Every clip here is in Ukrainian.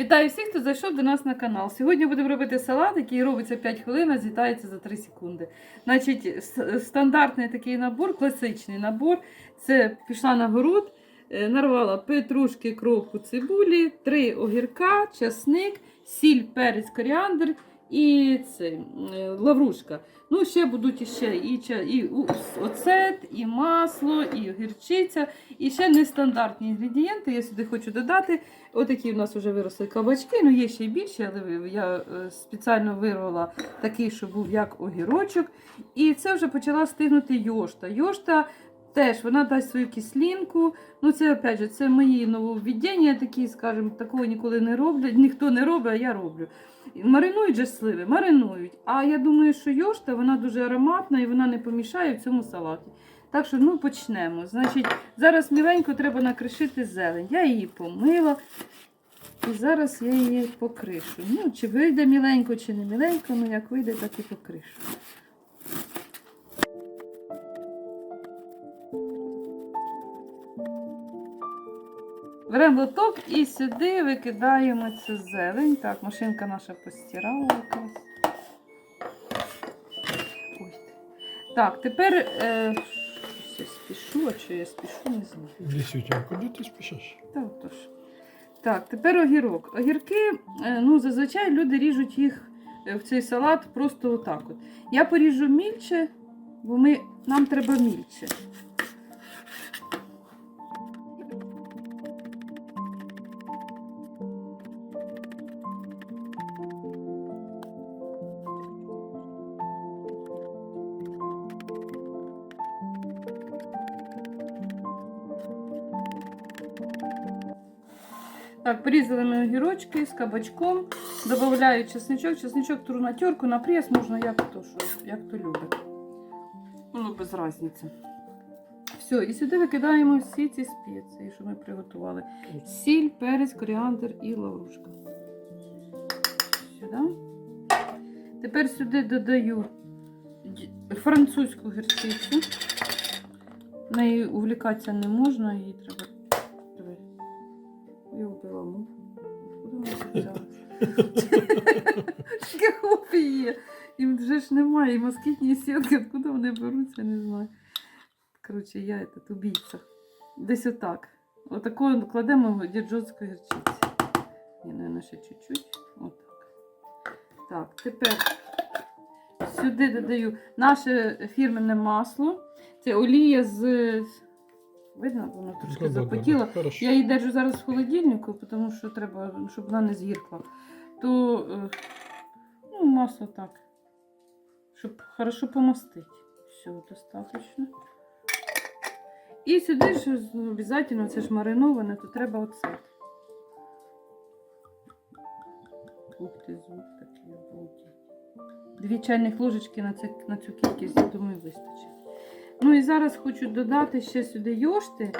Вітаю всіх, хто зайшов до нас на канал. Сьогодні будемо робити салат, який робиться 5 хвилин, а з'їдається за 3 секунди. Значить, стандартний такий набор, класичний набор. Це пішла на город, е, нарвала петрушки, кропку, цибулі, 3 огірка, часник, сіль, перець, коріандр і це, лаврушка. Ну, ще будуть іще і, і у- оцет, і масло, і огірчиця, і ще нестандартні інгредієнти. Я сюди хочу додати. Отакі в нас вже виросли кабачки, ну є ще й більші, але я е, спеціально вирвала такий, що був як огірочок. І це вже почала стигнути йошта. Йошта теж вона дасть свою кислинку. Ну, це опять же, це мої нововведення, такі, скажімо, такого ніколи не роблять, ніхто не робить, а я роблю. Маринують же сливи, маринують. А я думаю, що йошта вона дуже ароматна і вона не помішає в цьому салаті. Так що ну почнемо. Значить, зараз міленько треба накришити зелень. Я її помила. І зараз я її покришу. Ну, чи вийде міленько, чи не міленько, ну як вийде, так і покришу. Беремо лоток і сюди викидаємо цю зелень. Так, машинка наша постирала якраз. Ой. Так, тепер е, щось я спішу, а що я спішу, не знаю. Лісютя, куди ти спішиш? Та отож. Так, тепер огірок. Огірки, е, ну, зазвичай люди ріжуть їх е, в цей салат просто отак. От. Я поріжу мільче, бо ми, нам треба мільче. Так, порізали ми огірочки з кабачком, додаю чесничок, чесничок тру на терку, на прес можна як то, що, як то любить. Ну, без різниці. Все, і сюди викидаємо всі ці спеції, що ми приготували. Сіль, перець, коріандр і лаврушка. Сюди. Тепер сюди додаю французьку гірчицю. Нею увлікатися не можна, її треба. Я вона взялась? Таке хлопці є. Їм вже ж немає, і москітні сітки, откуда вони беруться, не знаю. Коротше, я этот, убійця. Десь отак. Отако кладемо діджонську гірчиці. І, наверное, ще чуть-чуть. Отак. Так, тепер сюди додаю наше фірменне масло. Це олія з. Видно, воно трошки запотіло. Хорошо. Я її держу зараз в холодильнику, тому що треба, щоб вона не згіркла. То е, ну, масло так. Щоб хорошо помастити. Все, достатньо. І сюди ж обов'язково, це ж мариноване, то треба оцет. Ух ти, звук такий обалдеть. Дві чайних ложечки на, це, на цю кількість, я думаю, вистачить. Ну і зараз хочу додати ще сюди йошти.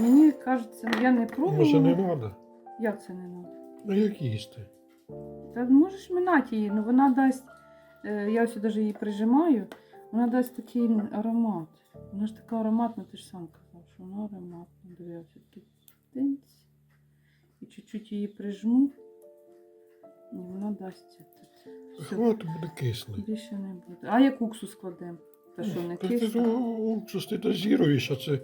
Мені кажеться, я не пробувала. Може не треба? Як це не треба? Ну як їсти? Та можеш минати її, ну вона дасть. е, Я ось навіть її прижимаю, вона дасть такий аромат. Вона ж така ароматна, ти ж сам казав, що вона ароматна. Диви, я тинць. І чуть-чуть її прижму. І вона дасть це. Хватить буде кислий. більше не буде. А як уксус кладемо? Та що, не Ти ж кисло? уксус ти дозіруєш, а це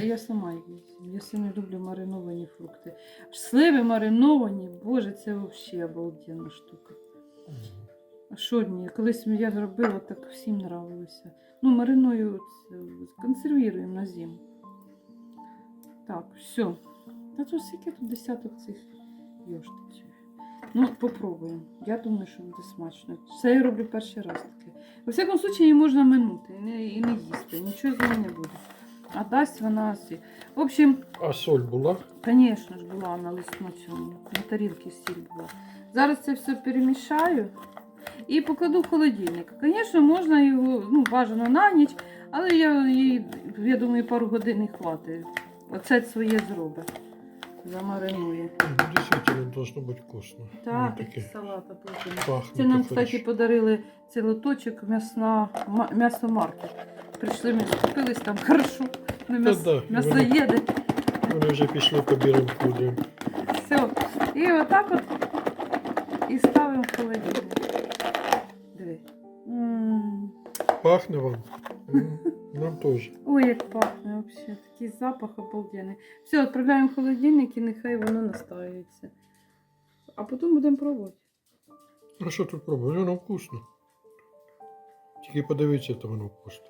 Я, я сама її з'їм. Я сильно люблю мариновані фрукти. Сливи мариновані, боже, це взагалі обалденна штука. А що ні? Колись я робила, так всім нравилося. Ну, мариную, це, на зиму. Так, все. Та тут скільки тут десяток цих йоштиців. Ну, попробуємо. Я думаю, що буде смачно. Це я роблю перший раз таке. У всякому случаї її можна минути і не, і не їсти. Нічого з нею не буде. А дасть вона всі. В общем, а соль була. Звісно ж, була на лист на цьому, на тарілці сіль була. Зараз це все перемішаю і покладу в холодильник. Звісно, можна його, ну, бажано на ніч, але я, їй, я думаю, пару годин і хватить. Оце своє зробить. Замаринує. Дійсно, должно бути вкусно. Так, Ну, таке салата потім. Це нам, кстати, подарили цей лоточок м'ясна, ма- м'ясомаркет. Прийшли ми скупились там хорошо. Ми Та м'яс, да, і вони- м'ясоєди. Вони вже пішли по білим кудям. Все, І отак от і ставимо в холодильник. Диви. М. Пахне вам? Нам теж. Ой, як пахне взагалі. Такий запах обалденний. Все, відправляємо в холодильник і нехай воно настоюється. А потім будемо пробувати. А що тут пробувати? Воно вкусно. Тільки подивіться, то воно вкусно.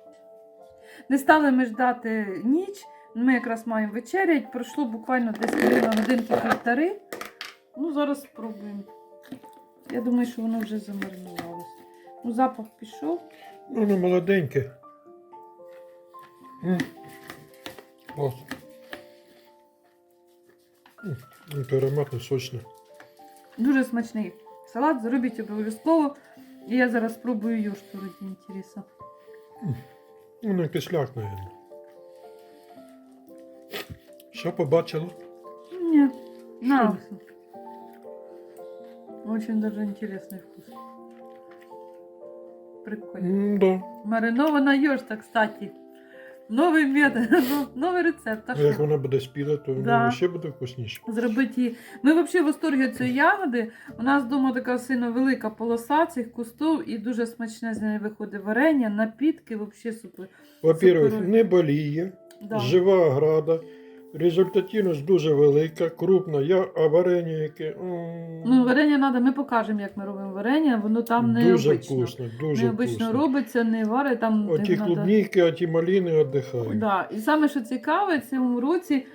Не стали ми ждати ніч. Ми якраз маємо вечерять. Пройшло буквально десь годинки півтори. Ну, зараз спробуємо. Я думаю, що воно вже замаринувалося. Ну, запах пішов. Ну, Воно молоденьке. М, ну, ароматно, сочно. Дуже смачний салат. Зробіть обов'язково. І я зараз спробую юшку раді інтересу. Воно кисляк, мабуть. Що побачила? Ні, на. Очень даже интересный вкус. Прикольно. Да. Маринована йошта, кстати. Новий метод, ну, новий рецепт. А А як що? вона буде спіла, то Да. ще буде вкусніше. Зробити її. Ми взагалі в восторгі цієї ягоди. У нас вдома така сильно велика полоса цих кустов і дуже смачне з неї виходить варення, напітки, взагалі супер. Во-первых, не боліє, Да. жива града, результативність дуже велика, крупна, я, а варення яке. Ну, варення треба, ми покажемо, як ми робимо варення, воно там дуже необично. вкусно, дуже Необично вкусно. робиться, не варить, там Оті надо- клубніки, оті малини віддихають. Да. І саме, що цікаве, в цьому році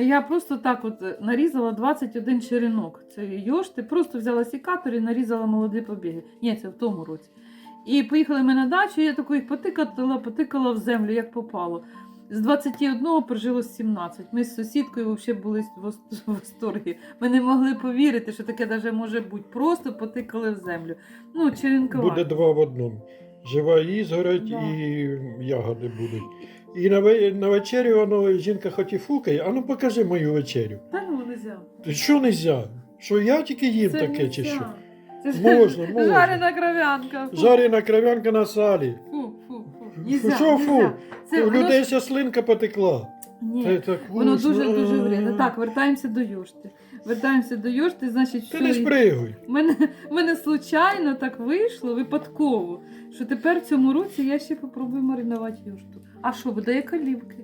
я просто так от е, нарізала 21 черенок. Це йошти, просто взяла сікатор і нарізала молоді побіги. Ні, це в тому році. І поїхали ми на дачу, я таку їх потикала, потикала в землю, як попало. З 21 прижилось 17. Ми з сусідкою взагалі були в восторгі. Ми не могли повірити, що таке навіть може бути. Просто потикали в землю. Ну, черенкова. Буде два в одному. Жива ізгородь Да. і ягоди будуть. І на, ве- на вечерю воно жінка хоч і фукає, а ну покажи мою вечерю. Та ну, нельзя. Ти що не можна? Що я тільки їм Це таке чи нельзя. що? Це ж Можна, можна. жарена кров'янка. Фу. Жарена кров'янка на салі. Фу, Нельзя, Що фу? нельзя. Це У воно людей ся слинка потекла. Ні, Це так воно дуже дуже вредно. Так, вертаємося до юшти. Вертаємося до юшти, значить, Ти не спригуй. в мене, в мене случайно так вийшло, випадково, що тепер в цьому році я ще попробую маринувати юшту. А що, буде як олівки?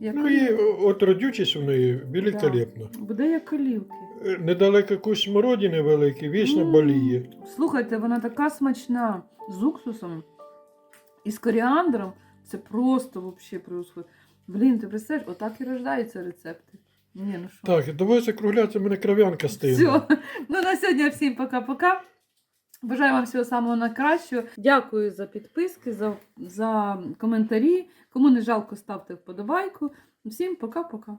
Як Ну і олівки. от родючість у неї великолепна. Буде як олівки. Е, Недалеко кусь смородини великий, вічно М. боліє. Слухайте, вона така смачна з уксусом і з коріандром. Це просто взагалі превосходить. Блін, ти представляєш, отак і рождаються рецепти. Ні, ну що. Так, давай закруглятися, в мене кров'янка стигне. Все. Ну на сьогодні всім пока-пока. Бажаю вам всього самого найкращого. Дякую за підписки, за, за коментарі. Кому не жалко, ставте вподобайку. Всім пока-пока.